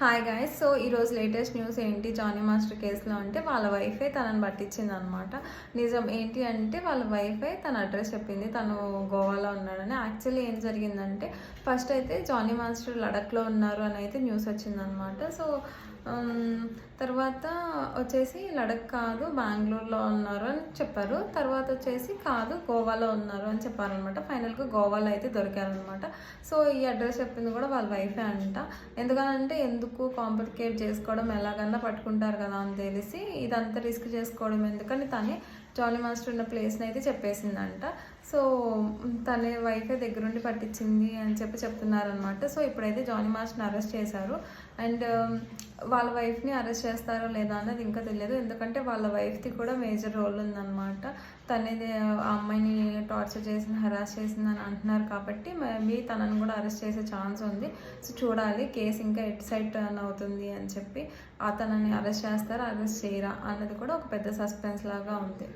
Hi guys so ఈరోజు latest news ఏంటి? Jani master కేసులో అంటే వాళ్ళ వైఫే తనని పట్టించింది అనమాట నిజం ఏంటి అంటే వాళ్ళ వైఫే తన అడ్రస్ చెప్పింది. తను గోవాలో ఉన్నాడని. యాక్చువల్లీ ఏం జరిగిందంటే ఫస్ట్ అయితే జానీ మాస్టర్ లడఖ్లో ఉన్నారు అని అయితే న్యూస్ వచ్చిందనమాట సో తర్వాత వచ్చేసి లడక్ కాదు బెంగళూరులో ఉన్నారు అని చెప్పారు. తర్వాత వచ్చేసి కాదు గోవాలో ఉన్నారు అని చెప్పారనమాట. ఫైనల్గా గోవాలో అయితే దొరికారనమాట. సో ఈ అడ్రస్ చెప్పింది కూడా వాళ్ళ వైఫే అంట. ఎందుకనంటే ఎందుకు కాంప్లికేట్ చేసుకోవడం ఎలాగన్నా పట్టుకుంటారు కదా అని తెలిసి ఇదంతా రిస్క్ చేసుకోవడం ఎందుకని తనే జానీ మాస్టర్ ఉన్న ప్లేస్ని అయితే చెప్పేసిందంట. సో తన వైఫే దగ్గరుండి పట్టించింది అని చెప్పి చెప్తున్నారనమాట. సో ఇప్పుడైతే జానీ మాస్టర్ని అరెస్ట్ చేశారు. అండ్ వాళ్ళ వైఫ్ని అరెస్ట్ చేస్తారో లేదా అన్నది ఇంకా తెలియదు. ఎందుకంటే వాళ్ళ వైఫ్ది కూడా మేజర్ రోల్ ఉందన్నమాట. తనేది ఆ అమ్మాయిని టార్చర్ చేసింది హరాస్ చేసింది అని అంటున్నారు కాబట్టి మేబీ తనని కూడా అరెస్ట్ చేసే ఛాన్స్ ఉంది. సో చూడాలి కేసు ఇంకా ఎట్ సైడ్ టర్న్ అవుతుంది అని చెప్పి. ఆ తనని అరెస్ట్ చేస్తారా అరెస్ట్ చేయరా అన్నది కూడా ఒక పెద్ద సస్పెన్స్ లాగా ఉంది.